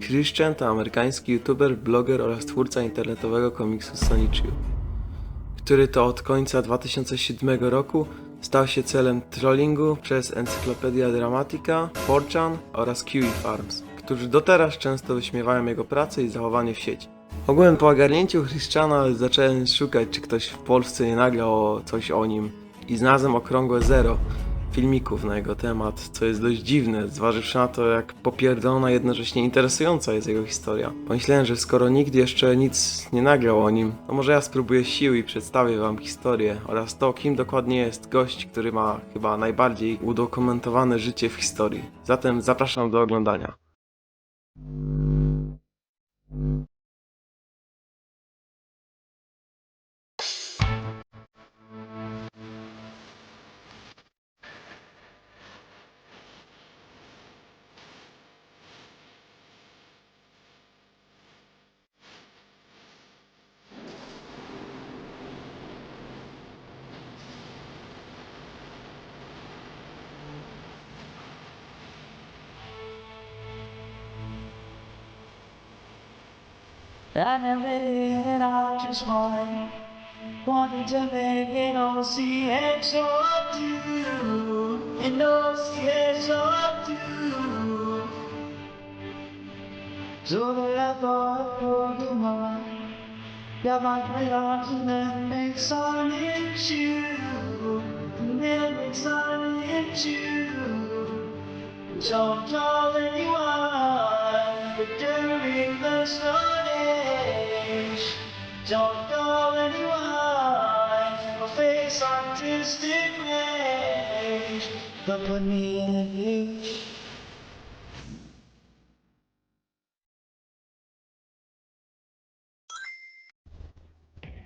Christian to amerykański youtuber, bloger oraz twórca internetowego komiksu Sonichu, który to od końca 2007 roku stał się celem trollingu przez Encyclopedia Dramatica, 4chan oraz Kiwi Farms, którzy do teraz często wyśmiewają jego pracę i zachowanie w sieci. Ogółem po ogarnięciu Christiana zacząłem szukać, czy ktoś w Polsce nie nagrał coś o nim i znalazłem okrągłe zero filmików na jego temat, co jest dość dziwne, zważywszy na to, jak popierdolona, jednocześnie interesująca jest jego historia. Pomyślałem, że skoro nikt jeszcze nic nie nagrał o nim, to może ja spróbuję sił i przedstawię wam historię oraz to, kim dokładnie jest gość, który ma chyba najbardziej udokumentowane życie w historii. Zatem zapraszam do oglądania. I never it I just wanted, wanted to make it all see it, so I do, and all see it, so I do. So that I thought for the moment, got my arms and then make something you, and then make something you. Don't tell anyone, but during the stone age, don't tell anyone, my face artistic rage, but put me in a cage.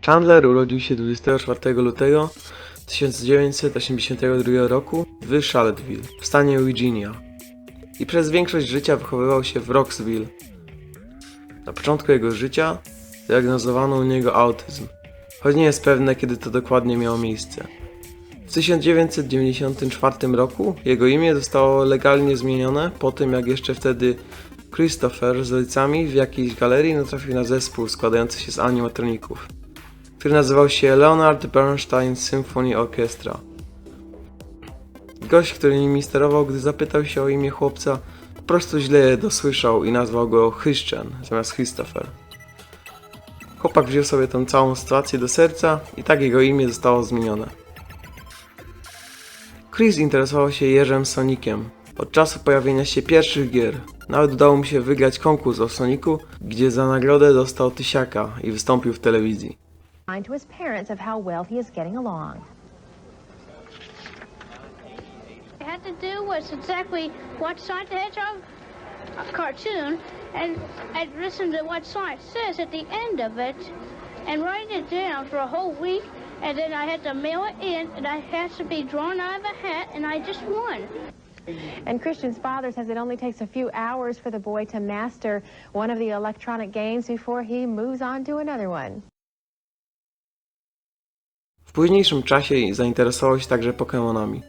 Chandler urodził się 24 lutego 1982 roku w Charlottesville w stanie Virginia i przez większość życia wychowywał się w Roxville. Na początku jego życia zdiagnozowano u niego autyzm, choć nie jest pewne kiedy to dokładnie miało miejsce. W 1994 roku jego imię zostało legalnie zmienione po tym jak jeszcze wtedy Christopher z rodzicami w jakiejś galerii natrafił na zespół składający się z animatroników który nazywał się Leonard Bernstein Symphony Orchestra. Gość, który nimi sterował, gdy zapytał się o imię chłopca, prostu źle dosłyszał i nazwał go Christian zamiast Christopher. Chłopak wziął sobie tą całą sytuację do serca i tak jego imię zostało zmienione. Chris interesował się Jerzem Sonikiem od czasu pojawienia się pierwszych gier. Nawet udało mu się wygrać konkurs o Soniku, gdzie za nagrodę dostał tysiaka i wystąpił w telewizji. to his parents of how well he is getting along. I had to do was exactly watch Sonic the Hedgehog uh, cartoon and I'd listen to what Sonic says at the end of it and write it down for a whole week and then I had to mail it in and I had to be drawn out of a hat and I just won. And Christian's father says it only takes a few hours for the boy to master one of the electronic games before he moves on to another one. W późniejszym czasie zainteresował się także Pokémonami.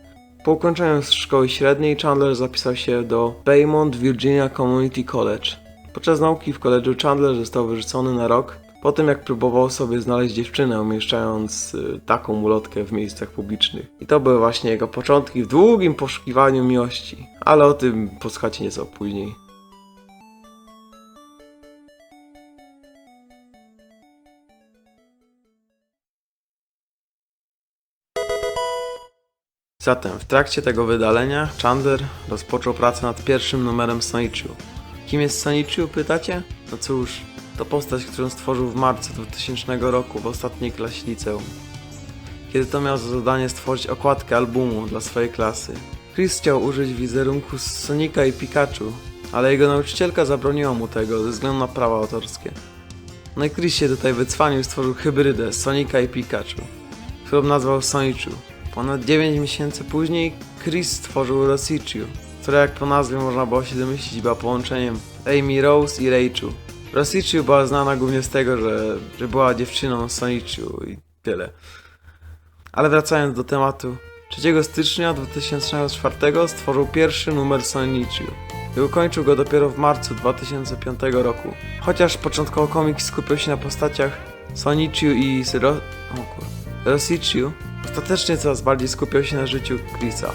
Po ukończeniu szkoły średniej Chandler zapisał się do Baymont Virginia Community College. Podczas nauki w koledżu Chandler został wyrzucony na rok po tym jak próbował sobie znaleźć dziewczynę umieszczając y, taką ulotkę w miejscach publicznych. I to były właśnie jego początki w długim poszukiwaniu miłości. Ale o tym posłuchacie nieco później. Zatem w trakcie tego wydalenia Chandler rozpoczął pracę nad pierwszym numerem Sonichu. Kim jest Sonichu, pytacie? No cóż, to postać, którą stworzył w marcu 2000 roku w ostatniej klasie liceum. Kiedy to miał za zadanie stworzyć okładkę albumu dla swojej klasy. Chris chciał użyć wizerunku z Sonika i Pikachu, ale jego nauczycielka zabroniła mu tego ze względu na prawa autorskie. No i Chris się tutaj wycwanił i stworzył hybrydę Sonika i Pikachu, którą nazwał Sonichu. Ponad 9 miesięcy później Chris stworzył Rosichu, która jak po nazwie można było się domyślić była połączeniem Amy Rose i Rachel. Rosichu była znana głównie z tego, że, że była dziewczyną Sonichu i tyle. Ale wracając do tematu, 3 stycznia 2004 stworzył pierwszy numer Sonichu. i ukończył go dopiero w marcu 2005 roku. Chociaż początkowo komiks skupiał się na postaciach Sonichiu i Ro... o kur... Rosichiu, ostatecznie coraz bardziej skupiał się na życiu Chrisa.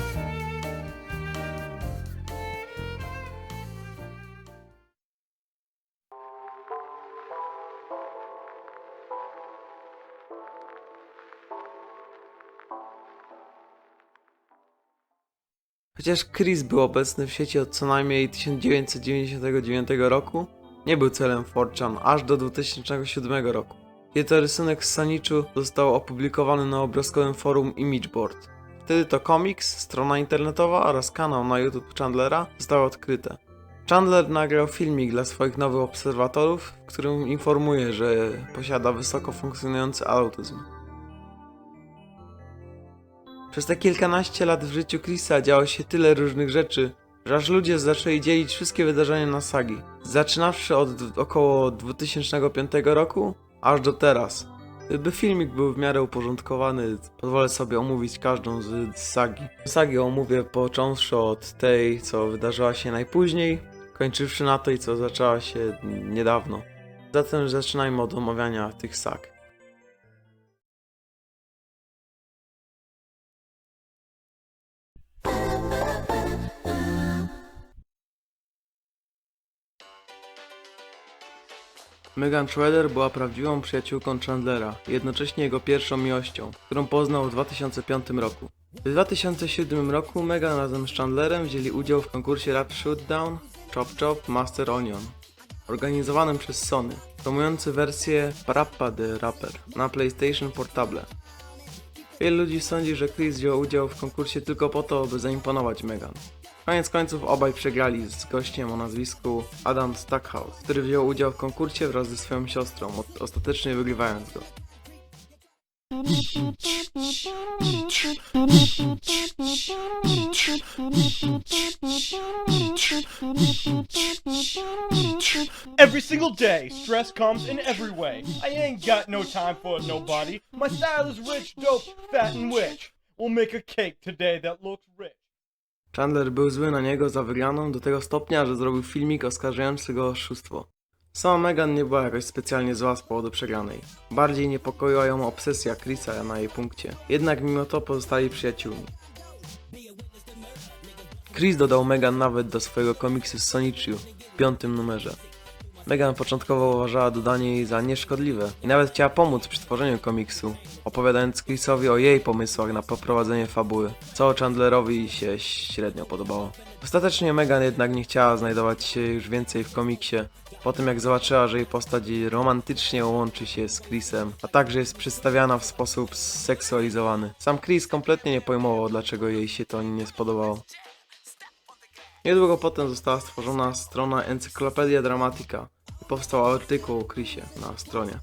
Chociaż Chris był obecny w sieci od co najmniej 1999 roku, nie był celem 4chan aż do 2007 roku. To rysunek z Sonichu został opublikowany na obrazkowym forum Imageboard. Wtedy to komiks, strona internetowa oraz kanał na YouTube Chandlera zostały odkryte. Chandler nagrał filmik dla swoich nowych obserwatorów, w którym informuje, że posiada wysoko funkcjonujący autyzm. Przez te kilkanaście lat w życiu Chrisa działo się tyle różnych rzeczy, że aż ludzie zaczęli dzielić wszystkie wydarzenia na sagi. Zaczynawszy od około 2005 roku, aż do teraz. Gdyby filmik był w miarę uporządkowany, pozwolę sobie omówić każdą z sagi. Sagi omówię począwszy od tej, co wydarzyła się najpóźniej, kończywszy na tej, co zaczęła się niedawno. Zatem zaczynajmy od omawiania tych sag. Megan Schroeder była prawdziwą przyjaciółką Chandlera, jednocześnie jego pierwszą miłością, którą poznał w 2005 roku. W 2007 roku Megan razem z Chandlerem wzięli udział w konkursie Rap Shootdown Chop Chop Master Onion, organizowanym przez Sony, promujący wersję Parappa the Rapper na PlayStation Portable. Wielu ludzi sądzi, że Chris wziął udział w konkursie tylko po to, by zaimponować Megan. Koniec końców obaj przegrali z gościem o nazwisku Adam Stackhouse, który wziął udział w konkursie wraz ze swoją siostrą, ostatecznie wygrywając go. Every single day, stress comes in every way. I ain't got no time for nobody. My style is rich, dope, fat, and rich. We'll make a cake today that looks rich. Chandler był zły na niego za wygraną do tego stopnia, że zrobił filmik oskarżający go o oszustwo. Sama Megan nie była jakoś specjalnie zła z powodu przegranej. Bardziej niepokoiła ją obsesja Chrisa na jej punkcie. Jednak mimo to pozostali przyjaciółmi. Chris dodał Megan nawet do swojego komiksu z Sonichiu w piątym numerze. Megan początkowo uważała dodanie jej za nieszkodliwe i nawet chciała pomóc przy tworzeniu komiksu, opowiadając Chrisowi o jej pomysłach na poprowadzenie fabuły, co Chandlerowi się średnio podobało. Ostatecznie Megan jednak nie chciała znajdować się już więcej w komiksie, po tym jak zobaczyła, że jej postać romantycznie łączy się z Chrisem, a także jest przedstawiana w sposób seksualizowany. Sam Chris kompletnie nie pojmował, dlaczego jej się to nie spodobało. Niedługo potem została stworzona strona Encyklopedia Dramatica i powstał artykuł o Chrisie na stronie.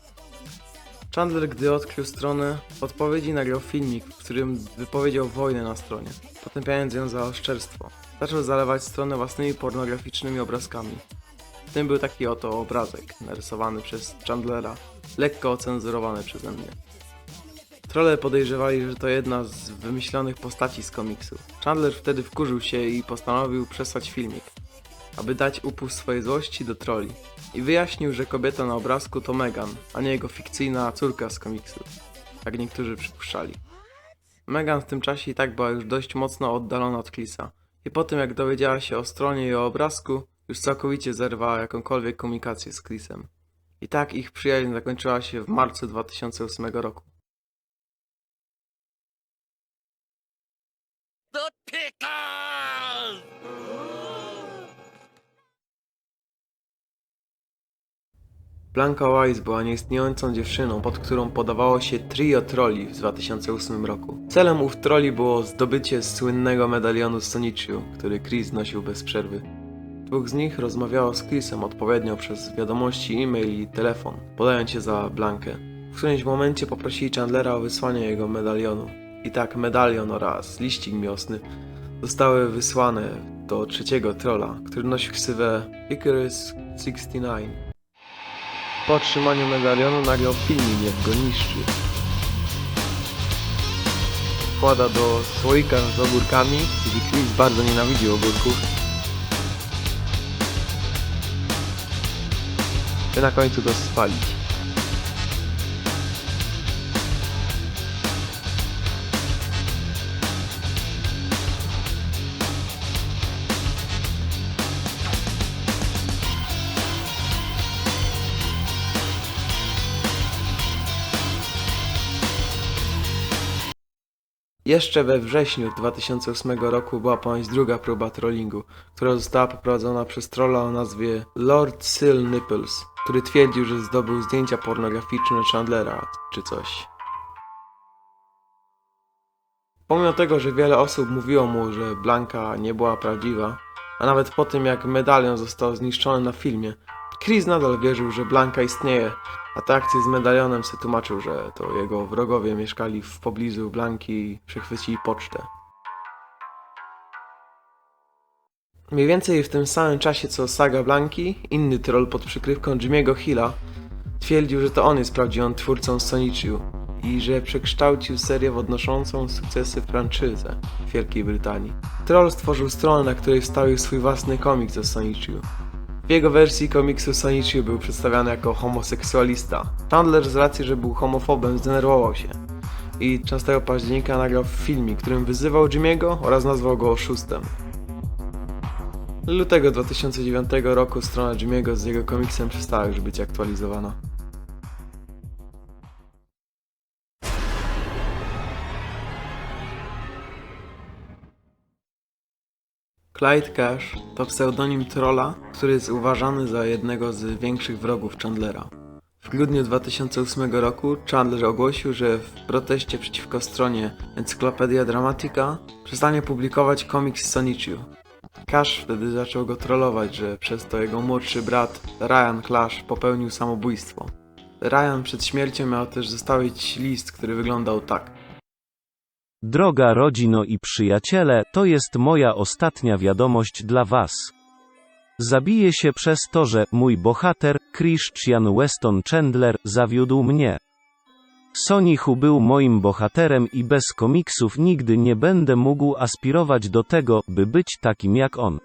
Chandler, gdy odkrył stronę, odpowiedzi nagrał filmik, w którym wypowiedział wojnę na stronie, potępiając ją za oszczerstwo. Zaczął zalewać stronę własnymi pornograficznymi obrazkami. W tym był taki oto obrazek, narysowany przez Chandlera, lekko ocenzurowany przeze mnie. Trolle podejrzewali, że to jedna z wymyślonych postaci z komiksu. Chandler wtedy wkurzył się i postanowił przesłać filmik, aby dać upust swojej złości do troli. I wyjaśnił, że kobieta na obrazku to Megan, a nie jego fikcyjna córka z komiksu, jak niektórzy przypuszczali. Megan w tym czasie i tak była już dość mocno oddalona od Chrisa. I po tym jak dowiedziała się o stronie i o obrazku, już całkowicie zerwała jakąkolwiek komunikację z Chrisem. I tak ich przyjaźń zakończyła się w marcu 2008 roku. Blanka Wise była nieistniejącą dziewczyną, pod którą podawało się trio troli w 2008 roku. Celem ów troli było zdobycie słynnego medalionu z Sonichiu, który Chris nosił bez przerwy. Dwóch z nich rozmawiało z Chrisem odpowiednio przez wiadomości, e-mail i telefon, podając się za Blankę. W którymś momencie poprosili Chandlera o wysłanie jego medalionu i tak medalion oraz liścik miosny zostały wysłane do trzeciego trola, który nosi ksywę Icarus 69. Po otrzymaniu medalionu nagle Filmin jak go niszczy. Wkłada do słoika z ogórkami, gdzie Chris bardzo nienawidził ogórków. By na końcu go spalić. Jeszcze we wrześniu 2008 roku była ponoć druga próba trollingu, która została poprowadzona przez trolla o nazwie Lord Syl Nipples, który twierdził, że zdobył zdjęcia pornograficzne Chandlera, czy coś. Pomimo tego, że wiele osób mówiło mu, że Blanka nie była prawdziwa, a nawet po tym jak medalion został zniszczony na filmie, Chris nadal wierzył, że Blanka istnieje, a te akcje z medalionem se tłumaczył, że to jego wrogowie mieszkali w pobliżu Blanki i przechwycili pocztę. Mniej więcej w tym samym czasie co saga Blanki, inny troll pod przykrywką Jimmy'ego Hilla twierdził, że to on jest prawdziwym twórcą Sonichiu i że przekształcił serię w odnoszącą sukcesy franczyzę w Wielkiej Brytanii. Troll stworzył stronę, na której wstawił swój własny komiks o Sonichiu. W jego wersji komiksu Sonichi był przedstawiany jako homoseksualista. Chandler z racji, że był homofobem zdenerwował się i 13 października nagrał filmik, którym wyzywał Jimmy'ego oraz nazwał go oszustem. Lutego 2009 roku strona Jimmy'ego z jego komiksem przestała już być aktualizowana. Clyde Cash to pseudonim trolla, który jest uważany za jednego z większych wrogów Chandlera. W grudniu 2008 roku Chandler ogłosił, że w proteście przeciwko stronie Encyklopedia Dramatica przestanie publikować komiks Sonichiu. Cash wtedy zaczął go trollować, że przez to jego młodszy brat Ryan Clash popełnił samobójstwo. Ryan przed śmiercią miał też zostawić list, który wyglądał tak. Droga rodzino i przyjaciele, to jest moja ostatnia wiadomość dla Was. Zabiję się przez to, że mój bohater, Christian Weston Chandler, zawiódł mnie. Sonichu był moim bohaterem i bez komiksów nigdy nie będę mógł aspirować do tego, by być takim jak on.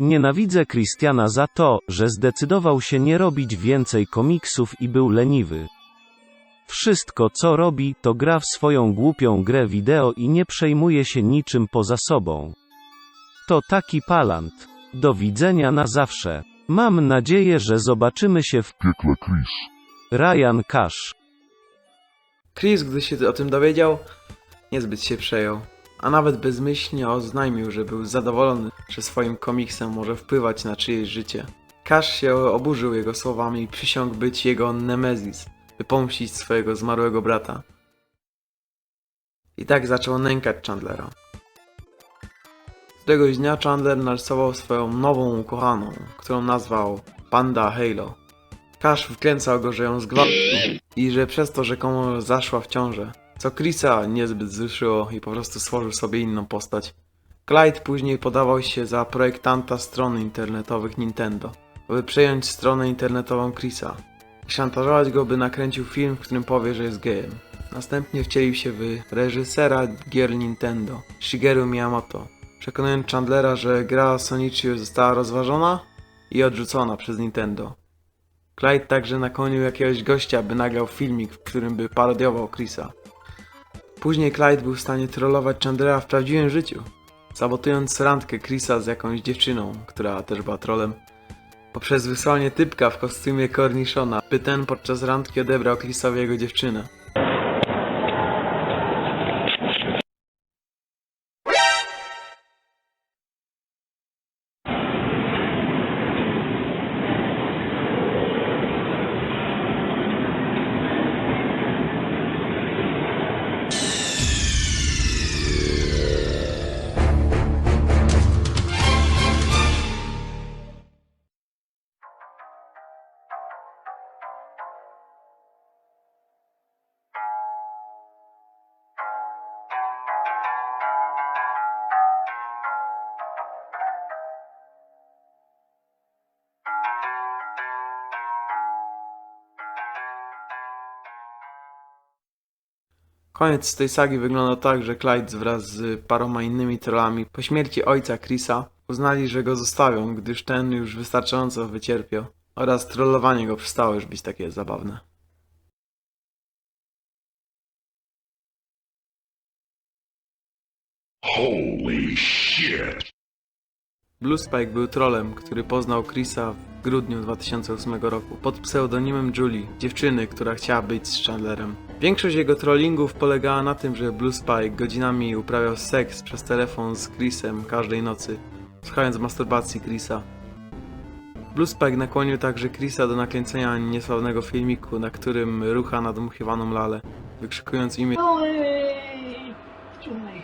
Nienawidzę Christiana za to, że zdecydował się nie robić więcej komiksów i był leniwy. Wszystko co robi, to gra w swoją głupią grę wideo i nie przejmuje się niczym poza sobą. To taki palant. Do widzenia na zawsze. Mam nadzieję, że zobaczymy się w piekle Chris. Ryan Cash. Chris, gdy się o tym dowiedział, niezbyt się przejął, a nawet bezmyślnie oznajmił, że był zadowolony, że swoim komiksem może wpływać na czyjeś życie. Cash się oburzył jego słowami i przysiągł być jego Nemezis, by pomścić swojego zmarłego brata. I tak zaczął nękać Chandlera. Któregoś dnia Chandler narysował swoją nową ukochaną, którą nazwał Panda Halo. Cash wkręcał go, że ją zgwałcił i że przez to rzekomo zaszła w ciążę, co Chrisa niezbyt wzruszyło i po prostu stworzył sobie inną postać. Clyde później podawał się za projektanta stron internetowych Nintendo, aby przejąć stronę internetową Chrisa szantażować go, by nakręcił film, w którym powie, że jest gejem. Następnie wcielił się w reżysera gier Nintendo, Shigeru Miyamoto, przekonując Chandlera, że gra Sonichi została rozważona i odrzucona przez Nintendo. Clyde także nakłonił jakiegoś gościa, by nagrał filmik, w którym by parodiował Chrisa. Później Clyde był w stanie trollować Chandlera w prawdziwym życiu, sabotując randkę Chrisa z jakąś dziewczyną, która też była trolem, poprzez wysłanie typka w kostiumie Cornichona, by ten podczas randki odebrał Chrisowi jego dziewczynę. Koniec tej sagi wygląda tak, że Clyde wraz z paroma innymi trollami po śmierci ojca Chrisa uznali, że go zostawią, gdyż ten już wystarczająco wycierpiał. oraz trollowanie go przestało już być takie zabawne. Holy shit. Blue Spike był trolem, który poznał Chrisa w grudniu 2008 roku pod pseudonimem Julie, dziewczyny, która chciała być z Chandlerem. Większość jego trollingów polegała na tym, że Blue Spike godzinami uprawiał seks przez telefon z Chrisem każdej nocy, słuchając masturbacji Chrisa. Blue Spike nakłonił także Chrisa do nakręcenia niesławnego filmiku, na którym rucha nadmuchiwaną lalę, wykrzykując imię Julie! Julie.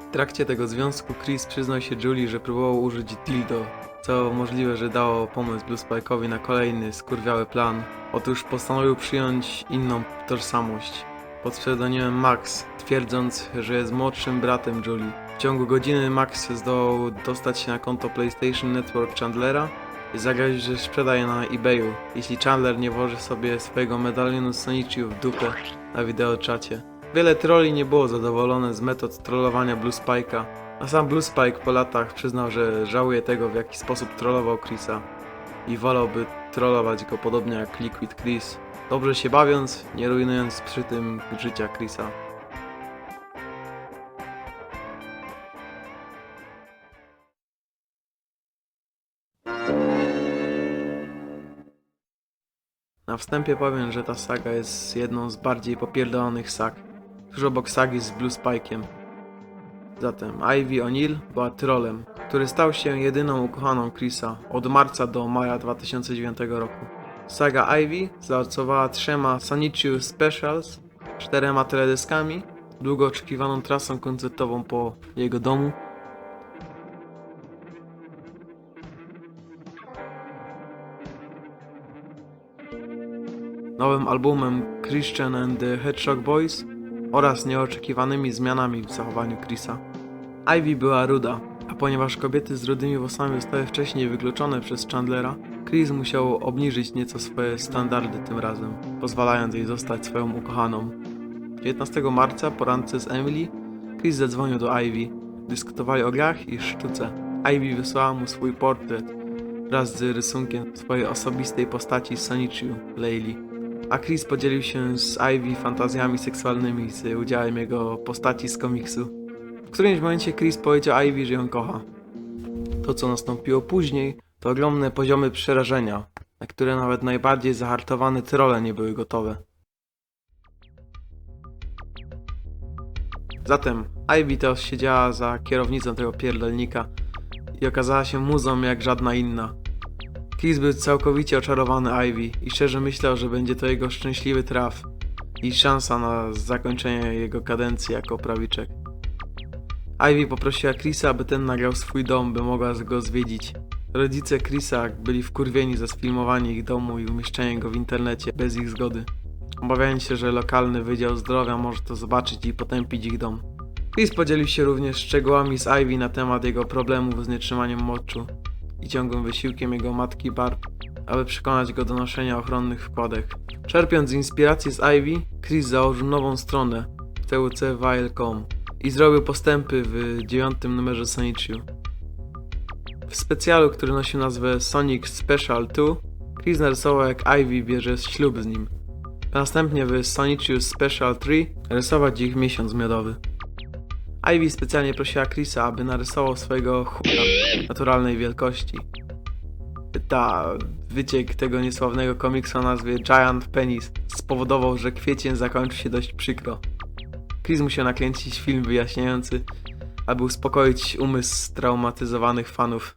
W trakcie tego związku Chris przyznał się Julie, że próbował użyć dildo, co możliwe, że dało pomysł Blue Spike'owi na kolejny skurwiały plan. Otóż postanowił przyjąć inną tożsamość pod pseudonimem Max, twierdząc, że jest młodszym bratem Julie. W ciągu godziny Max zdołał dostać się na konto PlayStation Network Chandlera i zagrać, że sprzedaje na eBayu, jeśli Chandler nie włoży sobie swojego medalionu z w dupę na wideoczacie. Wiele trolli nie było zadowolone z metod trollowania Blue Spike'a, a sam Blue Spike po latach przyznał, że żałuje tego w jaki sposób trollował Chrisa i wolałby trollować go podobnie jak Liquid Chris, dobrze się bawiąc, nie rujnując przy tym życia Chrisa. Na wstępie powiem, że ta saga jest jedną z bardziej popierdolonych sag, tuż obok sagi z Blue Spike'iem. Zatem Ivy O'Neill była trollem, który stał się jedyną ukochaną Chrisa od marca do maja 2009 roku. Saga Ivy zaowocowała trzema Sonichu Specials, czterema teledyskami, długo oczekiwaną trasą koncertową po jego domu nowym albumem Christian and the Hedgehog Boys oraz nieoczekiwanymi zmianami w zachowaniu Chrisa. Ivy była ruda, a ponieważ kobiety z rudymi włosami zostały wcześniej wykluczone przez Chandlera, Chris musiał obniżyć nieco swoje standardy tym razem, pozwalając jej zostać swoją ukochaną. 19 marca po randce z Emily, Chris zadzwonił do Ivy. Dyskutowali o grach i sztuce. Ivy wysłała mu swój portret wraz z rysunkiem swojej osobistej postaci Sonichu, Layli a Chris podzielił się z Ivy fantazjami seksualnymi z udziałem jego postaci z komiksu. W którymś momencie Chris powiedział Ivy, że ją kocha. To, co nastąpiło później, to ogromne poziomy przerażenia, na które nawet najbardziej zahartowane trolle nie były gotowe. Zatem Ivy teraz siedziała za kierownicą tego pierdolnika i okazała się muzą jak żadna inna. Chris był całkowicie oczarowany Ivy i szczerze myślał, że będzie to jego szczęśliwy traf i szansa na zakończenie jego kadencji jako prawiczek. Ivy poprosiła Chrisa, aby ten nagrał swój dom, by mogła go zwiedzić. Rodzice Chrisa byli wkurwieni za sfilmowanie ich domu i umieszczenie go w internecie bez ich zgody, obawiając się, że lokalny Wydział Zdrowia może to zobaczyć i potępić ich dom. Chris podzielił się również szczegółami z Ivy na temat jego problemów z nietrzymaniem moczu i ciągłym wysiłkiem jego matki Barb, aby przekonać go do noszenia ochronnych wkładek. Czerpiąc inspiracji z Ivy, Chris założył nową stronę tcvile.com i zrobił postępy w dziewiątym numerze Sonichu. W specjalu, który nosił nazwę Sonic Special 2, Chris narysował jak Ivy bierze ślub z nim. Następnie w Sonichu Special 3 rysować ich miesiąc miodowy. Ivy specjalnie prosiła Chrisa, aby narysował swojego chuja naturalnej wielkości. Ta wyciek tego niesławnego komiksu o nazwie Giant Penis spowodował, że kwiecień zakończył się dość przykro. Chris musiał nakręcić film wyjaśniający, aby uspokoić umysł straumatyzowanych fanów.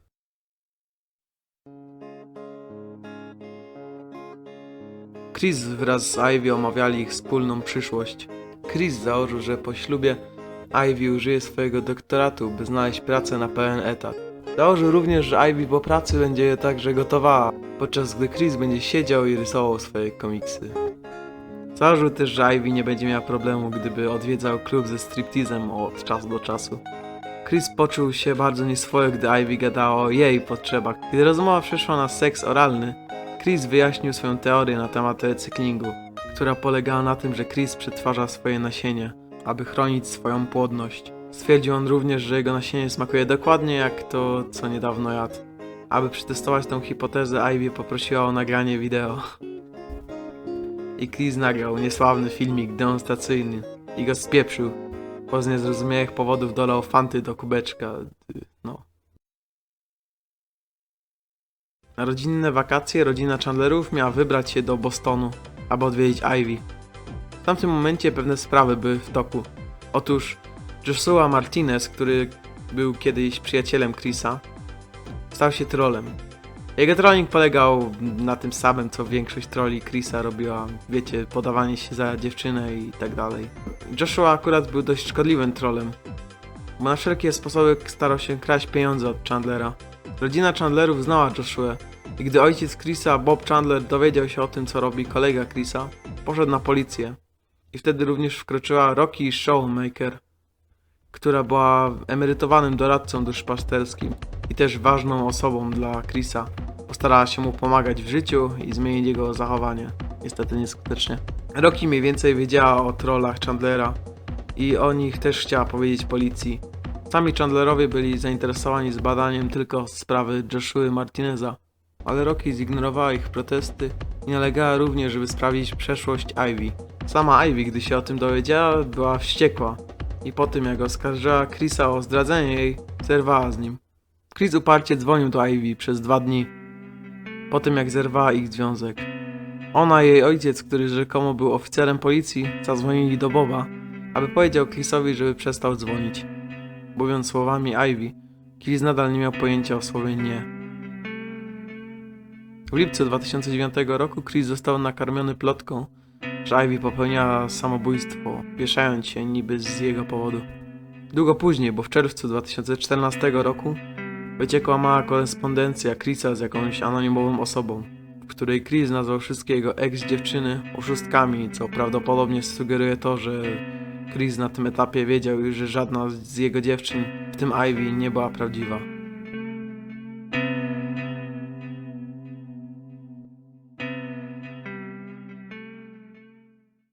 Chris wraz z Ivy omawiali ich wspólną przyszłość. Chris założył, że po ślubie Ivy użyje swojego doktoratu, by znaleźć pracę na pełen etat. Założył również, że Ivy po pracy będzie także gotowała, podczas gdy Chris będzie siedział i rysował swoje komiksy. Założył też, że Ivy nie będzie miała problemu, gdyby odwiedzał klub ze striptizem od czasu do czasu. Chris poczuł się bardzo nieswojo, gdy Ivy gadała o jej potrzebach. Kiedy rozmowa przeszła na seks oralny, Chris wyjaśnił swoją teorię na temat recyklingu, która polegała na tym, że Chris przetwarza swoje nasienie, aby chronić swoją płodność. Stwierdził on również, że jego nasienie smakuje dokładnie jak to, co niedawno jadł. Aby przetestować tę hipotezę, Ivy poprosiła o nagranie wideo. I Chris nagrał niesławny filmik demonstracyjny i go spieprzył. Bo z niezrozumiałych powodów dolał fanty do kubeczka. No. Na rodzinne wakacje rodzina Chandlerów miała wybrać się do Bostonu, aby odwiedzić Ivy. Tamtym momencie pewne sprawy były w toku. Otóż Joshua Martinez, który był kiedyś przyjacielem Chrisa, stał się trolem. Jego trolling polegał na tym samym, co większość troli Chrisa robiła, wiecie, podawanie się za dziewczynę i tak dalej. Joshua akurat był dość szkodliwym trolem, bo na wszelkie sposoby starał się kraść pieniądze od Chandlera. Rodzina Chandlerów znała Joshua i gdy ojciec Chrisa, Bob Chandler, dowiedział się o tym, co robi kolega Chrisa, poszedł na policję. I wtedy również wkroczyła Rocky Showmaker, która była emerytowanym doradcą duszpasterskim i też ważną osobą dla Chrisa. Postarała się mu pomagać w życiu i zmienić jego zachowanie. Niestety nieskutecznie. Rocky mniej więcej wiedziała o trollach Chandlera i o nich też chciała powiedzieć policji. Sami Chandlerowie byli zainteresowani zbadaniem tylko sprawy Joshua Martineza, ale Rocky zignorowała ich protesty i nalegała również, żeby sprawdzić przeszłość Ivy. Sama Ivy, gdy się o tym dowiedziała, była wściekła i po tym jak oskarżyła Chrisa o zdradzenie jej, zerwała z nim. Chris uparcie dzwonił do Ivy przez dwa dni, po tym jak zerwała ich związek. Ona i jej ojciec, który rzekomo był oficerem policji, zadzwonili do Boba, aby powiedział Chrisowi, żeby przestał dzwonić. Mówiąc słowami Ivy, Chris nadal nie miał pojęcia o słowie nie. W lipcu 2009 roku Chris został nakarmiony plotką, że Ivy popełniała samobójstwo, wieszając się niby z jego powodu. Długo później, bo w czerwcu 2014 roku, wyciekła mała korespondencja Chrisa z jakąś anonimową osobą, w której Chris nazwał wszystkie jego ex-dziewczyny oszustkami, co prawdopodobnie sugeruje to, że Chris na tym etapie wiedział już, że żadna z jego dziewczyn, w tym Ivy, nie była prawdziwa.